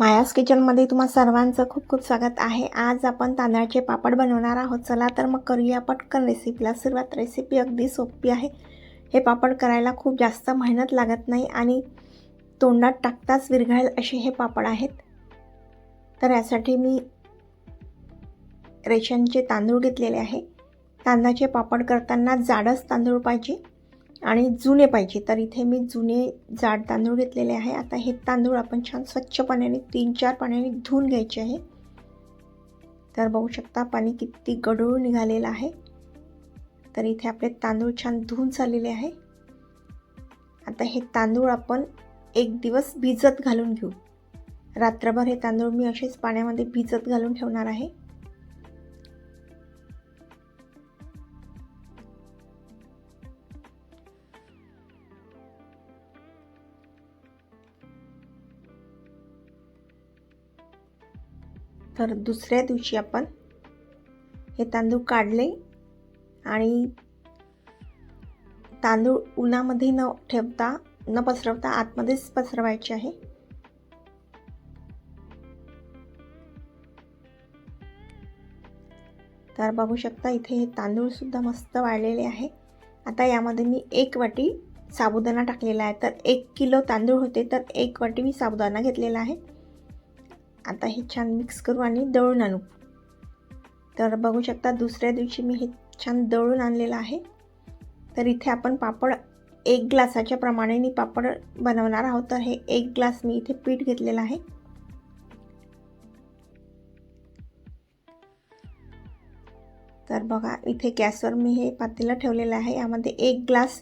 मायास किचनमध्ये तुम्हा सर्वांचं खूप खूप स्वागत आहे. आज आपण तांदळाचे पापड बनवणार आहोत. चला तर मग करूया पटकन रेसिपीला सुरुवात रेसिपी अगदी सोपी आहे. हे पापड करायला खूप जास्त मेहनत लागत नाही आणि तोंडात टाकताच विरघळेल असे हे पापड आहेत. तर यासाठी मी रेशनचे तांदूळ घेतलेले आहे. तांदळाचे पापड करताना जाडच तांदूळ पाहिजे. आणि जुने पाहिजे. तर इथे मी जुने जाड तांदूळ घेतलेले आहे. आता हे तांदूळ आपण छान स्वच्छ पाण्याने तीन चार पाण्याने धुवून घ्यायचे आहे. तर बघू शकता पाणी किती गढूळ निघालेलं आहे. तर इथे आपले तांदूळ छान धुवून चाललेले आहे. आता हे तांदूळ आपण एक दिवस भिजत घालून घेऊ. रात्रभर हे तांदूळ मी असेच पाण्यामध्ये भिजत घालून ठेवणार आहे. तर दुसऱ्या दिवशी आपण हे तांदूळ काढले आणि तांदूळ उन्हामध्ये न ठेवता न पसरवता आतमध्येच पसरवायचे आहे. तर बघू शकता इथे हे तांदूळसुद्धा मस्त वाळलेले आहे. आता यामध्ये मी एक वाटी साबुदाणा टाकलेला आहे. तर एक किलो तांदूळ होते तर एक वाटी मी साबुदाणा घेतलेला आहे. आता हे छान मिक्स करू आणि दळून आणू. तर बघू शकता दुसऱ्या दिवशी मी हे छान दळून आणलेलं आहे. तर इथे आपण पापड एक ग्लासाच्या प्रमाणे मी पापड बनवणार आहोत. तर हे एक ग्लास मी इथे पीठ घेतलेलं आहे. तर बघा इथे गॅसवर मी हे पातेलं ठेवलेलं आहे. यामध्ये एक ग्लास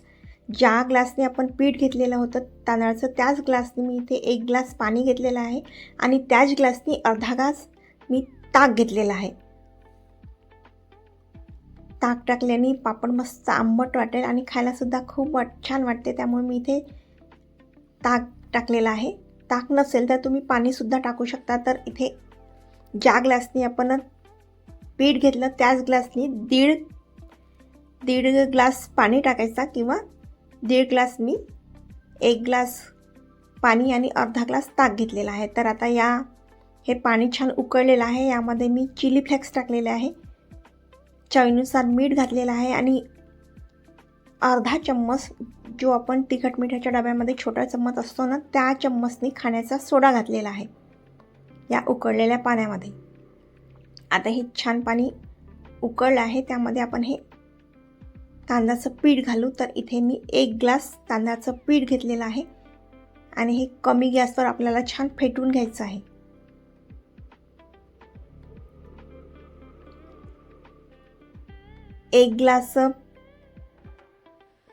ज्या ग्लासने आपण पीठ घेतलेलं होतं तांदळाचं त्याच ग्लासने मी इथे एक ग्लास पाणी घेतलेलं आहे आणि त्याच ग्लासने अर्धा ग्लास मी ताक घेतलेला आहे. ताक टाकल्याने पापड मस्त आंबट वाटेल आणि खायलासुद्धा खूप वाट छान वाटते. त्यामुळे मी इथे ताक टाकलेलं आहे. ताक नसेल तर तुम्ही पाणीसुद्धा टाकू शकता. तर इथे ज्या ग्लासने आपण पीठ घेतलं त्याच ग्लासने दीड दीड ग्लास पाणी टाकायचा किंवा दीड ग्लास मी एक ग्लास पाणी आणि अर्धा ग्लास ताक घेतलेला आहे. तर आता या हे पाणी छान उकळलेलं आहे. यामध्ये मी चिली फ्लेक्स टाकलेले आहे. चवीनुसार मीठ घातलेलं आहे आणि अर्धा चम्मच जो आपण तिखट मिठाच्या डब्यामध्ये छोटा चम्मच असतो ना त्या चम्मचने खाण्याचा सोडा घातलेला आहे या उकळलेल्या पाण्यामध्ये. आता हे छान पाणी उकळलं आहे. त्यामध्ये आपण हे तांदळाचं पीठ घालू तर इथे मी एक ग्लास तांदळाचं पीठ घेतलेलं आहे. आणि हे कमी गॅसवर आपल्याला छान फेटून घ्यायचं आहे. एक ग्लास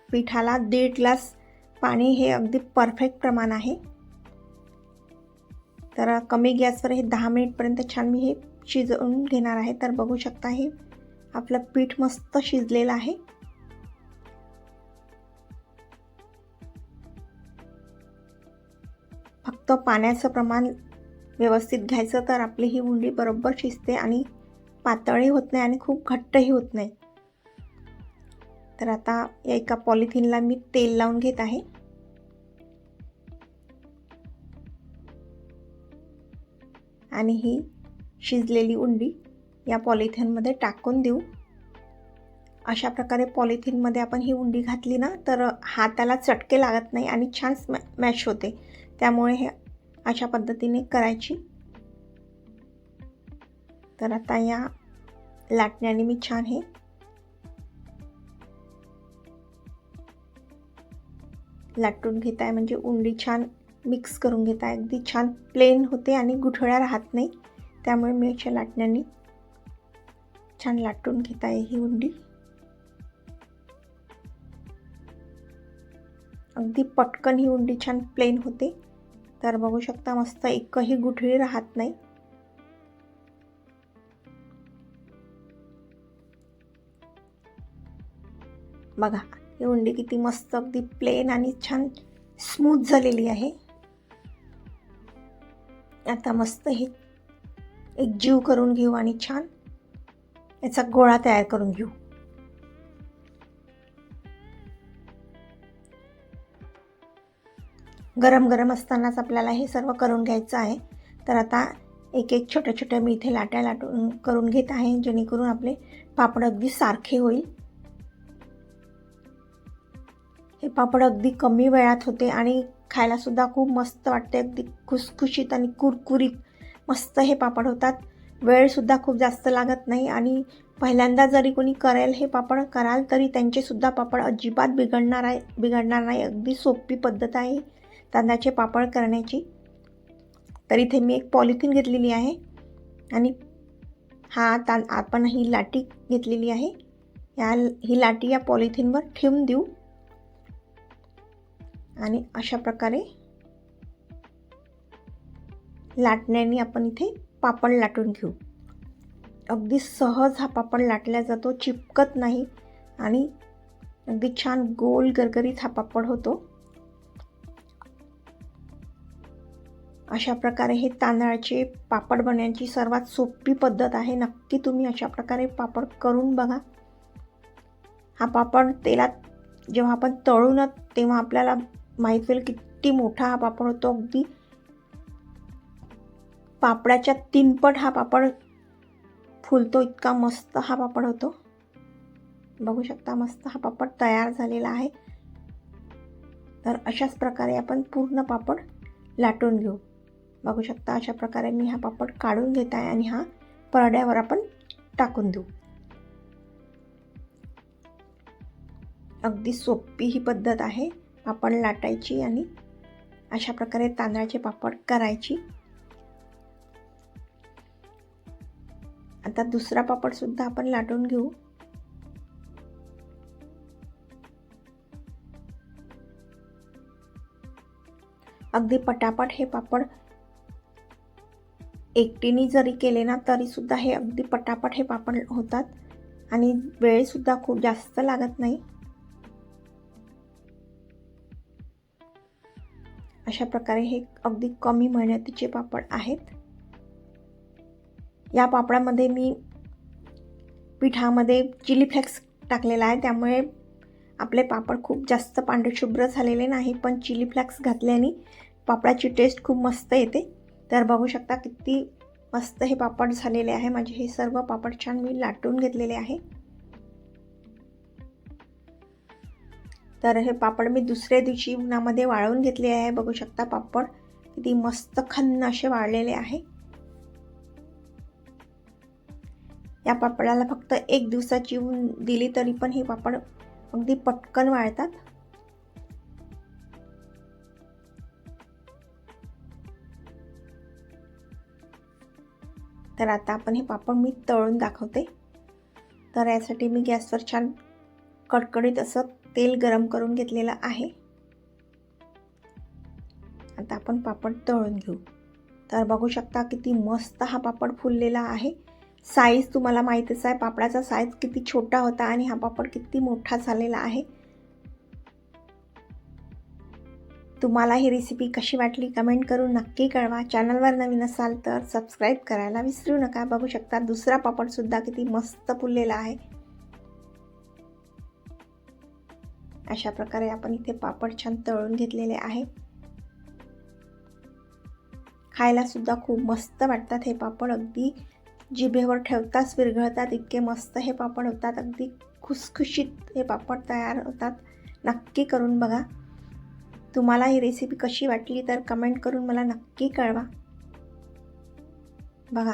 पिठाला दीड ग्लास पाणी हे अगदी परफेक्ट प्रमाण आहे. तर कमी गॅसवर हे दहा मिनिटपर्यंत छान मी हे शिजवून घेणार आहे. तर बघू शकता हे आपलं पीठ मस्त शिजलेलं आहे. फक्त पाण्याचं प्रमाण व्यवस्थित घ्यायचं तर आपली ही उंडी बरोबर शिजते आणि पातळही होत नाही आणि खूप घट्टही होत नाही. तर आता या एका पॉलिथिनला मी तेल लावून घेत आहे. आणि ही शिजलेली उंडी या पॉलिथिनमध्ये टाकून देऊ. अशा प्रकारे पॉलिथिनमध्ये आपण ही उंडी घातली ना तर हाताला चटके लागत नाही आणि छान स्मॅ मॅश होते. त्यामुळे हे अशा पद्धतीने करायची. तर आता या लाटण्याने मी छान हे लाटून घेत आहे. म्हणजे उंडी छान मिक्स करून घेत आहे. अगदी छान प्लेन होते आणि गुठळ्या राहत नाही. त्यामुळे मी अशा लाटण्याने छान लाटून घेत आहे ही उंडी. अगदी पटकन ही उंडी छान प्लेन होते. तर बघू शकता मस्त एकही गुठळी राहत नाही. बघा ही उंडी किती मस्त अगदी प्लेन आणि छान स्मूथ झालेली आहे. आता मस्त हे एक जीव करून घेऊ आणि छान याचा गोळा तयार करून घेऊ. गरम गरम असतानाच आपल्याला हे सर्व करून घ्यायचं आहे. तर आता एक एक छोट्या छोट्या मी इथे लाट्या लाटून करून घेत आहे जेणेकरून आपले पापड अगदी सारखे होईल. हे पापड अगदी कमी वेळात होते आणि खायलासुद्धा खूप मस्त वाटते अगदी खुसखुशीत आणि कुरकुरीत मस्त हे पापड होतात. वेळसुद्धा खूप जास्त लागत नाही आणि पहिल्यांदा जरी कोणी करेल हे पापड कराल तरी त्यांचेसुद्धा पापड अजिबात बिघडणार आहे बिघडणार नाही. अगदी सोपी पद्धत आहे. तांदळाचे पापड करण्याची. तर इथे मी एक पॉलिथिन घेतलेली आहे. आणि हा तां आपण ही लाटी घेतलेली आहे. या ही लाटी या पॉलिथिनवर ठेवून देऊ. आणि अशा प्रकारे लाटण्याने आपण इथे पापड लाटून घेऊ. अगदी सहज हा पापड लाटला जातो चिपकत नाही आणि अगदी छान गोल गरगरीत हा पापड होतो. अशा प्रकारे हे तांदळाचे पापड बनवण्याची सर्वात सोपी पद्धत आहे. नक्की तुम्ही अशा प्रकारे पापड करून बघा. हा पापड तेलात जेव्हा आपण तळू ना तेव्हा आपल्याला माहीत होईल किती मोठा हा पापड होतो. अगदी पापडाच्या तीनपट हा पापड फुलतो. इतका मस्त हा पापड होतो. बघू शकता मस्त हा पापड तयार झालेला आहे. तर अशाच प्रकारे आपण पूर्ण पापड लाटून घेऊ. बघू शकता अशा प्रकारे मी हा पापड काढून घेत आहे आणि हा परड्यावर आपण टाकून देऊ. अगदी सोपी ही पद्धत आहे. पापड लाटायची आणि अशा प्रकारे तांदळाचे पापड करायची. आता दुसरा पापडसुद्धा आपण लाटून घेऊ. अगदी पटापट हे पापड एकटीने जरी केले ना तरीसुद्धा हे अगदी पटापट हे पापड होतात. आणि वेळसुद्धा खूप जास्त लागत नाही. अशा प्रकारे हे अगदी कमी मेहनतीचे पापड आहेत. या पापडामध्ये मी पिठामध्ये चिली फ्लेक्स टाकलेला आहे. त्यामुळे आपले पापड खूप जास्त पांढरशुभ्र झालेले नाही पण चिली फ्लेक्स घातल्याने पापडाची टेस्ट खूप मस्त येते. तर बघू शकता किती मस्त हे पापड झालेले आहे. माझे हे सर्व पापड छान मी लाटून घेतलेले आहे. तर हे पापड मी दुसऱ्या दिवशी उन्हामध्ये वाळवून घेतले आहे. बघू शकता पापड किती मस्त खन्न असे वाळलेले आहे. या पापडाला फक्त एक दिवसाची ऊन दिली तरी पण हे पापड अगदी पटकन वाळतात. तर आता आपण हे पापड मी तळून दाखवते. तर यासाठी मी गॅसवर छान कडकडीत असं तेल गरम करून घेतलेलं आहे. आता आपण पापड तळून घेऊ. तर बघू शकता किती मस्त हा पापड फुललेला आहे. साईज तुम्हाला माहीतच आहे पापडाचा साईज किती छोटा होता आणि हा पापड किती मोठा झालेला आहे. तुम्हाला ही रेसिपी कशी वाटली कमेंट करून नक्की कळवा. चॅनलवर नवीन असाल तर सबस्क्राईब करायला विसरू नका. बघू शकता दुसरा पापडसुद्धा किती मस्त फुललेला आहे. अशा प्रकारे आपण इथे पापड छान तळून घेतलेले आहे. खायला सुद्धा खूप मस्त वाटतात हे पापड. अगदी जिभेवर ठेवताच विरघळतात. इतके मस्त हे पापड होतात. अगदी खुसखुशीत हे पापड तयार होतात. नक्की करून बघा. तुम्हाला ही रेसिपी कशी वाटली तर कमेंट करून मला नक्की कळवा. बघा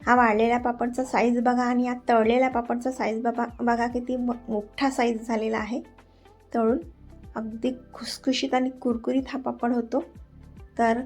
हा वाळलेल्या पापडचा साईज बघा आणि या तळलेल्या पापडचा साईज बघा बघा किती मोठा साईज झालेला आहे. तळून अगदी खुसखुशीत आणि कुरकुरीत हा पापड होतो. तर